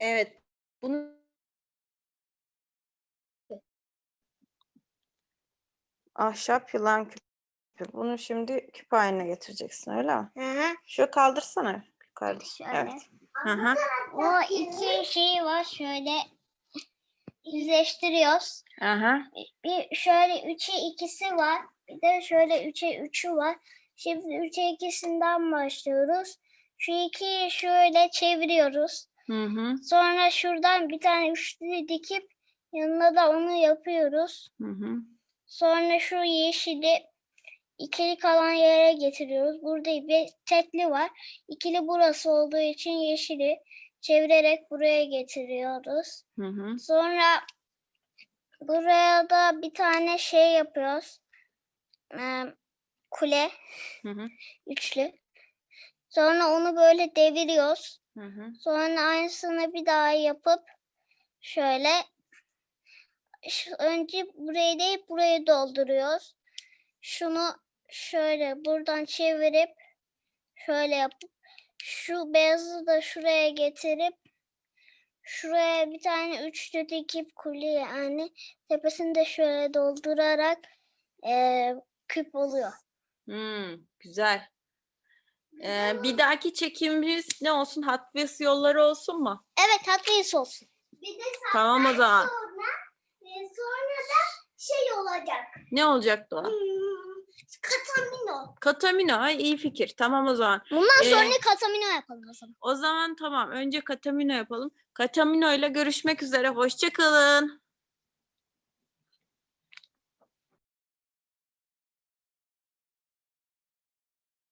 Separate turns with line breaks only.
Evet. Bunu ahşap yılan küpü. Bunu şimdi küp haline getireceksin öyle mi?
Hı hı.
Şu kaldırsana yukarıda.
Şöyle.
Evet. Hı hı.
O iki şey var şöyle yüzleştiriyoruz.
Aha.
Bir şöyle üçe ikisi var. Bir de şöyle üçe üçü var. Şimdi üçe ikisinden başlıyoruz. Şu ikiyi şöyle çeviriyoruz.
Hı hı.
Sonra şuradan bir tane üçlü dikip yanına da onu yapıyoruz.
Hı hı.
Sonra şu yeşili ikili kalan yere getiriyoruz. Burada bir tekli var. İkili burası olduğu için yeşili çevirerek buraya getiriyoruz.
Hı hı.
Sonra buraya da bir tane şey yapıyoruz. Ee, kule
Hı hı.
üçlü. Sonra onu böyle deviriyoruz.
Hı hı.
Sonra aynısını bir daha yapıp şöyle şu, önce burayı değil burayı dolduruyoruz. Şunu şöyle buradan çevirip şöyle yapıp şu beyazı da şuraya getirip şuraya bir tane üçlü dikip kule yani tepesini de şöyle doldurarak eee, küp oluyor.
Hmm, güzel. Ee, bir dahaki çekimimiz ne olsun? Hot Wheels yolları olsun mu?
Evet Hot olsun. Bir de
Tamam o zaman.
sonra, e, sonra da şey olacak.
Ne olacaktı o?
Hmm, Katamino.
Katamino. Ay, iyi fikir. Tamam o zaman.
Bundan
Ee,
sonra Katamino yapalım o zaman.
O zaman tamam. Önce Katamino yapalım. Katamino ile görüşmek üzere. Hoşça kalın.